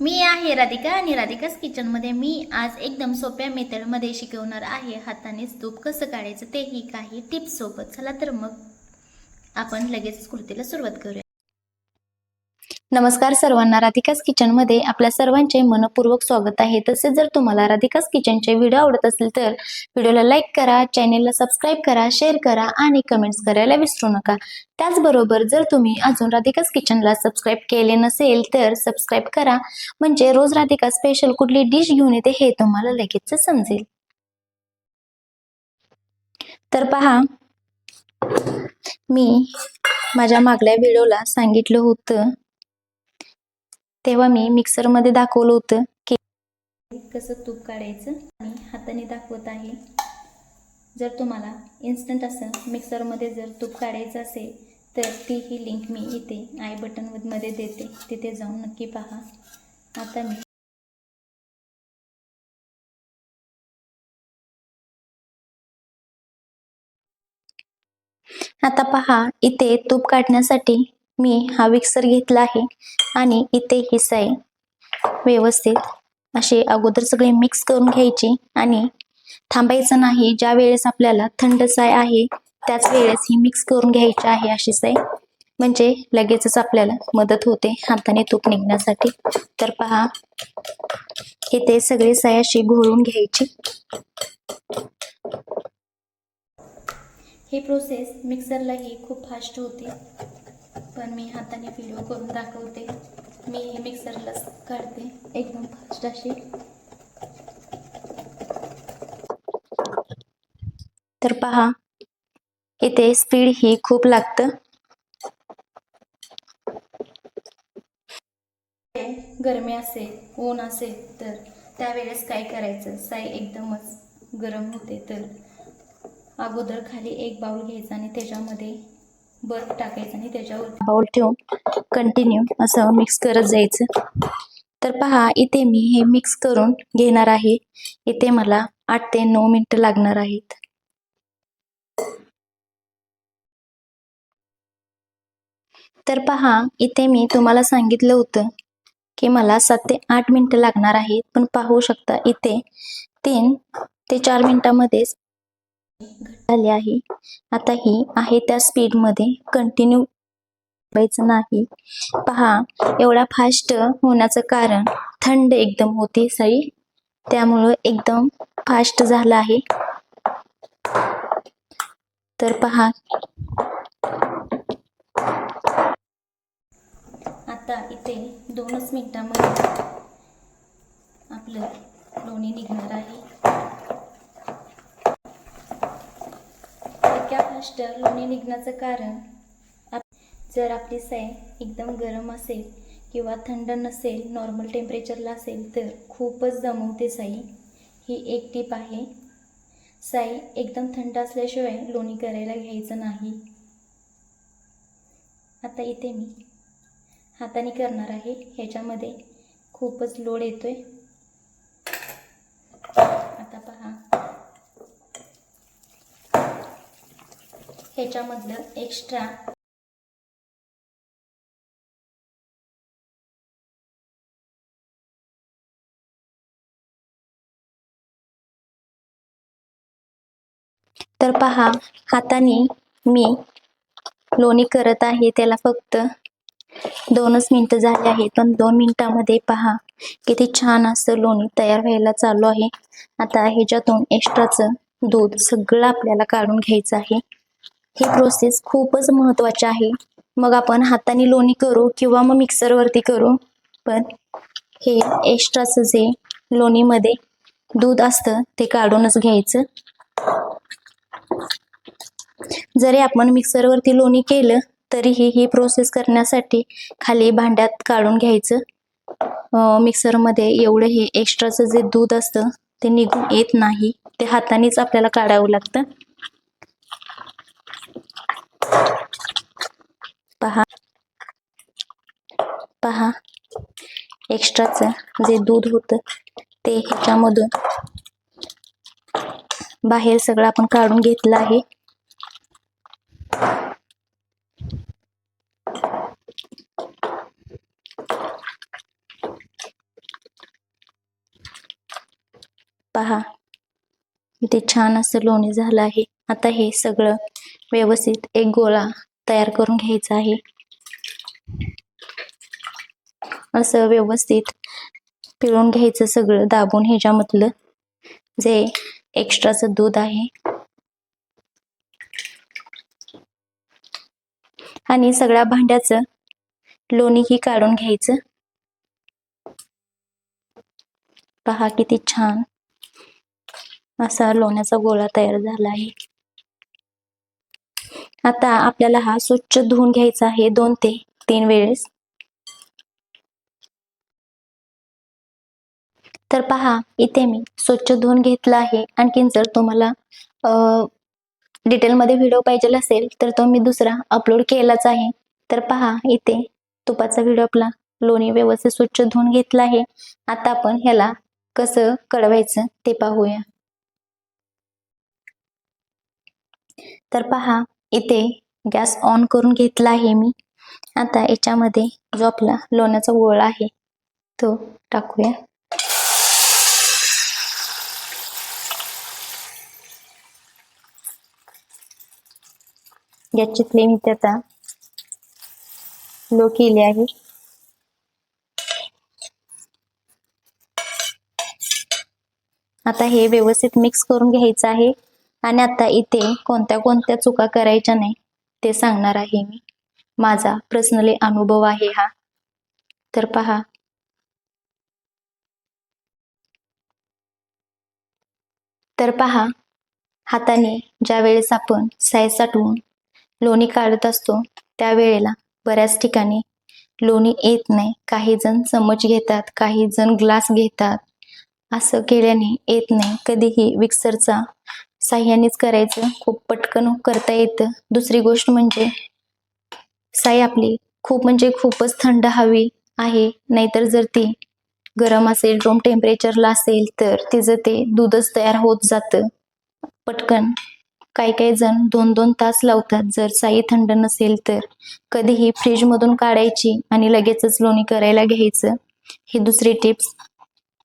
मी आहे राधिका आणि राधिकाच किचनमध्ये मी आज एकदम सोप्या मेथडमध्ये शिकवणार आहे. हातानेच तूप कसं काढायचं तेही काही टिप्स सोबत. चला तर मग आपण लगेच कृतीला सुरुवात करूया. नमस्कार सर्वांना राधिकाच किचनमध्ये आपल्या सर्वांचे मनपूर्वक स्वागत आहे. तसेच जर तुम्हाला राधिकाच किचनचे व्हिडिओ आवडत असेल तर व्हिडिओला लाईक करा चॅनेलला सबस्क्राईब करा शेअर करा आणि कमेंट्स करायला विसरू नका. त्याचबरोबर जर तुम्ही अजून राधिकाच किचनला सबस्क्राईब केले नसेल तर सबस्क्राईब करा. म्हणजे रोज राधिका स्पेशल कुठली डिश घेऊन येते हे तुम्हाला लगेच समजेल. तर पहा मी माझ्या मागल्या व्हिडिओला सांगितलं होतं. तेव्हा मी मिक्सरमध्ये दाखवलं होतं की कसं तूप काढायचं आणि हाताने दाखवत आहे. जर तुम्हाला इन्स्टंट असं मिक्सरमध्ये जर तूप काढायचं असेल तर ती ही लिंक मी इथे आय बटनमध्ये देते. तिथे जाऊन नक्की पहा. आता मी आता पहा इथे तूप काढण्यासाठी मी हा मिक्सर घेतला आहे आणि इथे ही साई व्यवस्थित. असे अगोदर सगळे मिक्स करून घ्यायची आणि थांबायचं नाही. ज्या वेळेस आपल्याला थंड साय आहे त्याच वेळेस ही मिक्स करून घ्यायची आहे अशी साय म्हणजे लगेचच आपल्याला मदत होते हाताने तूप निघण्यासाठी. तर पहा. इथे सगळे साय अशी घोळून घ्यायची. ही प्रोसेस मिक्सरलाही खूप फास्ट होती. पण मी हाताने व्हिडिओ करून दाखवते. मी हे मिक्सरला काढते. एकदम फास्ट अशी तर पहा इथे स्पीड ही खूप लागतं. गरमी असेल ऊन असेल तर त्यावेळेस काय करायचं? साई एकदमच गरम होते तर अगोदर खाली एक बाउल घ्यायचा आणि त्याच्यामध्ये बर्फ टाकायचा आणि त्याच्यावर बाउल ठेवून कंटिन्यू असं मिक्स करत जायचं. तर पहा इथे मी हे मिक्स करून घेणार आहे. इथे मला आठ ते नऊ मिनिटं लागणार आहेत. तर पहा इथे मी तुम्हाला सांगितलं होतं की मला सात ते आठ मिनिटं लागणार आहेत. पण पाहू शकता इथे तीन ते चार मिनिटांमध्येच झाले आहे. आता ही आहे त्या स्पीडमध्ये कंटिन्यू व्हायचं नाही. पहा एवढा फास्ट होण्याचं कारण थंड एकदम होती सळी त्यामुळं एकदम फास्ट झालं आहे. तर पहा. आता इथे दोनच मिनिटांमध्ये आपलं लोणी निघणार आहे. इतक्या फास्टर लोणी निघण्याचं कारण आप- जर आपली साय एकदम गरम असेल किंवा थंड नसेल नॉर्मल टेम्परेचरला असेल तर खूपच जमवते साई. ही एक टीप आहे. साई एकदम थंड असल्याशिवाय लोणी करायला घ्यायचं नाही. आता इथे मी हाताने करणार आहे. ह्याच्यामध्ये खूपच लोड येतो आहे पहा ह्याच्यामधलं एक्स्ट्रा तर पहा हाताने मी लोणी करत आहे त्याला फक्त दोनच मिनटं झाले आहेत. पण दोन मिनिटामध्ये पहा किती छान असं लोणी तयार व्हायला चालू आहे. आता ह्याच्यातून एक्स्ट्राचं दूध सगळं आपल्याला काढून घ्यायचं आहे. ही प्रोसेस खूपच महत्वाची आहे. मग आपण हाताने लोणी करू किंवा मग मिक्सरवरती करू. पण हे एक्स्ट्राचं जे लोणीमध्ये दूध असतं ते काढूनच घ्यायचं. जरी आपण मिक्सरवरती लोणी केलं तरीही ही प्रोसेस करण्यासाठी खाली भांड्यात काढून घ्यायचं. मिक्सरमध्ये एवढं हे एक्स्ट्राचं जे दूध असतं ते निघून येत नाही. ते हातानेच आपल्याला काढावं लागतं. पहा. पहा. एक्स्ट्राचं जे दूध होत ते ह्याच्यामधून बाहेर सगळं आपण काढून घेतलं आहे. पहा. इथे छान असं लोणी झालं आहे. आता हे सगळं व्यवस्थित एक गोळा तयार करून घ्यायचा आहे. असं व्यवस्थित पिळून घ्यायचं सगळं दाबून ह्याच्यामधलं जे एक्स्ट्राचं दूध आहे. आणि सगळ्या भांड्याचं लोणीही काढून घ्यायचं. पहा किती छान असा लोण्याचा गोळा तयार झाला आहे. आता आपल्याला हा स्वच्छ धुवून घ्यायचा आहे दोन ते तीन वेळेस. तर पहा इथे मी स्वच्छ धुवून घेतला आहे. आणखीन जर तुम्हाला डिटेलमध्ये व्हिडिओ पाहिजे असेल तर तो मी दुसरा अपलोड केलाच आहे. तर पहा इथे तुपाचा व्हिडिओ आपला लोणी व्यवस्थित स्वच्छ धुवून घेतला आहे. आता आपण ह्याला कसं कळवायचं ते पाहूया. तर पहा इथे गॅस ऑन करून घेतला आहे मी. आता याच्यामध्ये जो आपला लोण्याचा गोळा आहे तो टाकूया. गॅसची फ्लेम इथे आता लो केली आहे. आता हे व्यवस्थित मिक्स करून घ्यायचं आहे. आणि आता इथे कोणत्या कोणत्या चुका करायच्या नाही ते सांगणार आहे मी. माझा पर्सनली अनुभव आहे हा. तर पहा. तर पहा हाताने ज्या वेळेस आपण साय साठवून लोणी काढत असतो त्यावेळेला बऱ्याच ठिकाणी लोणी येत नाही. काही जण चमच घेतात काही जण ग्लास घेतात. असं केल्याने येत नाही. कधीही विक्सरचा साह्यानेच करायचं. खूप पटकन करता येतं. दुसरी गोष्ट म्हणजे साई आपली खूप म्हणजे खूपच थंड हवी आहे. नाहीतर जर ती गरम असेल रूम टेम्परेचरला असेल तर तिचं ते दूधच तयार होत जातं. पटकन. काही काही जण दोन दोन तास लावतात. जर साई थंड नसेल तर. कधीही फ्रीजमधून काढायची आणि लगेचच लोणी करायला घ्यायचं. ही दुसरी टिप्स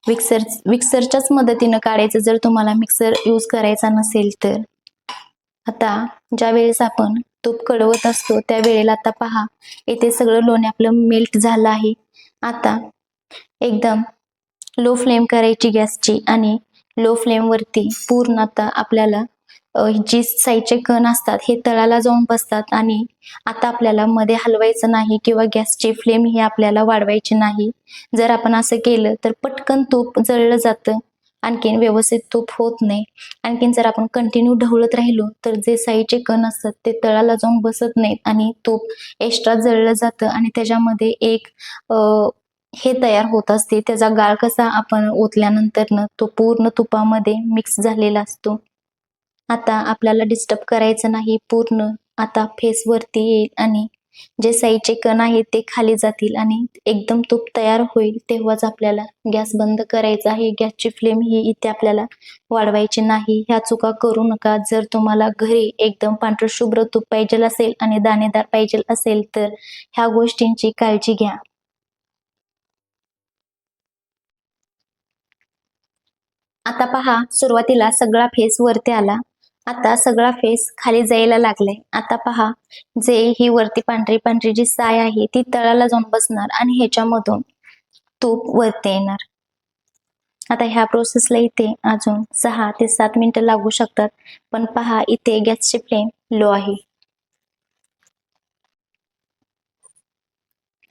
मिक्सर मिक्सरच्याच मदतीनं काढायचं. जर तुम्हाला मिक्सर यूज करायचा नसेल तर. आता ज्या वेळेस आपण तूप कडवत असतो त्या वेळेला आता पहा इथे सगळं लोणी आपलं मेल्ट झालं आहे. आता एकदम लो फ्लेम करायची गॅसची आणि लो फ्लेमवरती पूर्ण आता आपल्याला जी साईडचे कण असतात हे तळाला जाऊन बसतात आणि आता आपल्याला मध्ये हलवायचं नाही किंवा गॅसची फ्लेम ही आपल्याला वाढवायची नाही. जर आपण असं केलं तर पटकन तूप जळलं जातं. आणखीन व्यवस्थित तूप होत नाही. आणखीन जर आपण कंटिन्यू ढवळत राहिलो तर जे साईडचे कण असतात ते तळाला जाऊन बसत नाहीत आणि तूप एक्स्ट्रा जळलं जातं आणि त्याच्यामध्ये एक हे तयार होत असते. त्याचा गाळ कसा आपण ओतल्यानंतर तो पूर्ण तुपामध्ये मिक्स झालेला असतो. आता आपल्याला डिस्टर्ब करायचं नाही पूर्ण आता फेस वरती येईल आणि जे साईचे कण आहेत ते खाली जातील आणि एकदम तूप तयार होईल तेव्हाच आपल्याला गॅस बंद करायचा आहे. गॅसची फ्लेम ही इथे आपल्याला वाढवायची नाही. ह्या चुका करू नका. जर तुम्हाला घरी एकदम पांढरशुभ्र तूप पाहिजे असेल आणि दाणेदार पाहिजे असेल तर ह्या गोष्टींची काळजी घ्या. आता पहा सुरुवातीला सगळा फेस वरती आला. आता सगळा फेस खाली जायला लागलाय. आता पहा जे ही वरती पांढरी पांढरी जी साय आहे ती तळाला जाऊन बसणार आणि ह्याच्यामधून तूप वरती येणार. आता ह्या प्रोसेसला इथे अजून सहा ते सात मिनिटं लागू शकतात. पण पहा इथे गॅसची फ्लेम लो आहे.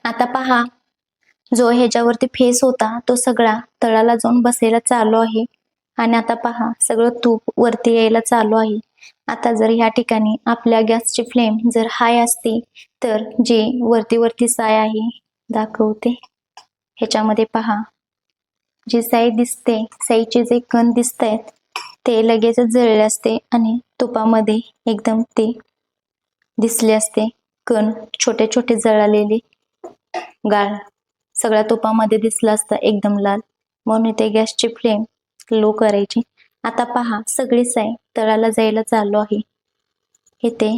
आता पहा जो ह्याच्यावरती फेस होता तो सगळा तळाला जाऊन बसायला चालू आहे. आणि आता पहा सगळं तूप वरती यायला चालू आहे. आता जर ह्या ठिकाणी आपल्या गॅसची फ्लेम जर हाय असती तर जी वरती वरती साय आहे दाखवते. ह्याच्यामध्ये पहा जी साई दिसते साईचे जे कण दिसत आहेत ते लगेच जळले असते आणि तुपामध्ये एकदम ते दिसले असते. कण छोटे छोटे जळालेले गाळ. सगळ्या तुपामध्ये दिसला असता एकदम लाल. म्हणून ते गॅसची फ्लेम लो करायची. आता पहा सगळी साय तळाला जायला चालू आहे. इथे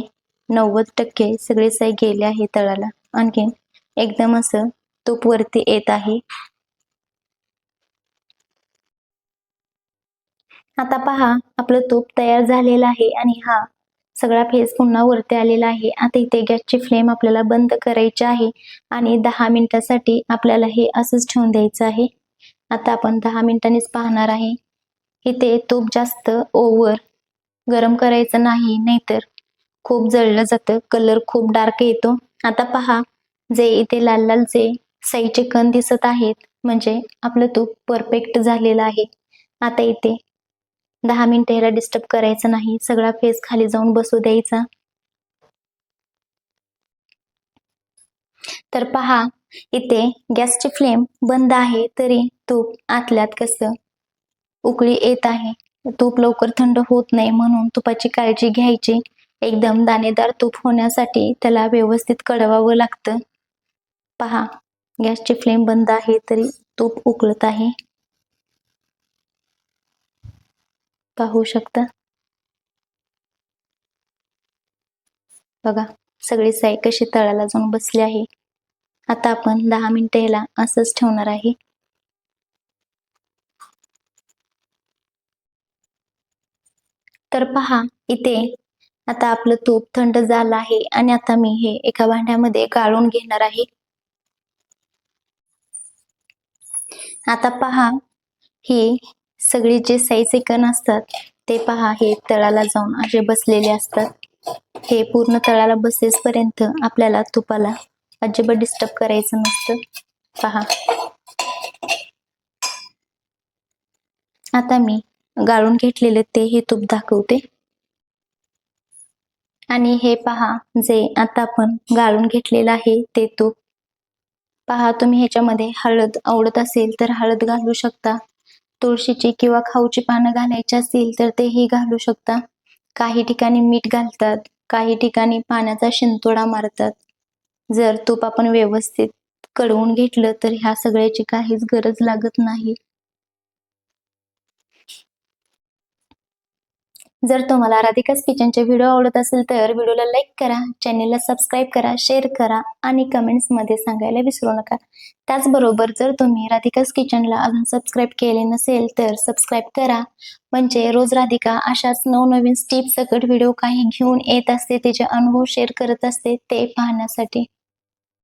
नव्वद टक्के सगळे साय गेले आहे तळाला. आणखीन एकदम असं तूप वरती येत आहे. आता पहा आपलं तूप तयार झालेलं आहे आणि हा सगळा फेस पुन्हा वरती आलेला आहे. आता इथे गॅसची फ्लेम आपल्याला बंद करायची आहे आणि दहा मिनिटासाठी आपल्याला हे असंच ठेवून द्यायचं आहे. आता आपण दहा मिनिटांनीच पाहणार आहे. इथे तूप जास्त ओव्हर गरम करायचं नाही नाहीतर खूप जळलं जातं. कलर खूप डार्क येतो. आता पहा जे इथे लाल लाल जे साईचे कण दिसत आहेत म्हणजे आपलं तूप परफेक्ट झालेलं आहे. आता इथे दहा मिनिटं याला डिस्टर्ब करायचं नाही. सगळा फेस खाली जाऊन बसू द्यायचा. तर पहा इथे गॅसची फ्लेम बंद आहे तरी तूप आतल्यात कसं? उकळी येत आहे. तूप लवकर थंड होत नाही म्हणून तुपाची काळजी घ्यायची. एकदम दाणेदार तूप होण्यासाठी त्याला व्यवस्थित कळवावं लागतं. पहा गॅसची फ्लेम बंद आहे तरी तूप उकळत आहे. पाहू शकता? बघा सगळी साई कशी तळाला जाऊन बसली आहे. आता आपण दहा मिनिटं याला असंच ठेवणार आहे. तर पहा इथे आता आपलं तूप थंड झालं आहे आणि आता मी हे एका भांड्यामध्ये गाळून घेणार आहे. आता पहा ही सगळी जे साई कण असतात ते पहा हे तळाला जाऊन असे बसलेले असतात. हे पूर्ण तळाला बसेसपर्यंत आपल्याला तुपाला अजिबात डिस्टर्ब करायचं नसतं. पहा. आता मी गाळून घेतलेले ते हे तूप दाखवते. आणि हे पहा जे आता आपण गाळून घेतलेलं आहे ते तूप. पहा तुम्ही ह्याच्यामध्ये हळद आवडत असेल तर हळद घालू शकता. तुळशीची किंवा खाऊची पानं घालायची असतील तर तेही घालू शकता. काही ठिकाणी मीठ घालतात काही ठिकाणी पाण्याचा शिंतोडा मारतात. जर तूप आपण व्यवस्थित कडवून घेतलं तर ह्या सगळ्याची काहीच गरज लागत नाही. जर तुम्हाला राधिकाच किचनचे व्हिडिओ आवडत असेल तर व्हिडिओला लाईक करा चॅनेलला सबस्क्राईब करा शेअर करा आणि कमेंट्समध्ये सांगायला विसरू नका. त्याचबरोबर जर तुम्ही राधिकाच किचनला अजून सबस्क्राईब केले नसेल तर सबस्क्राईब करा. म्हणजे रोज राधिका अशाच नवनवीन स्टीप सकट व्हिडिओ काही घेऊन येत असते तिचे अनुभव शेअर करत असते ते पाहण्यासाठी.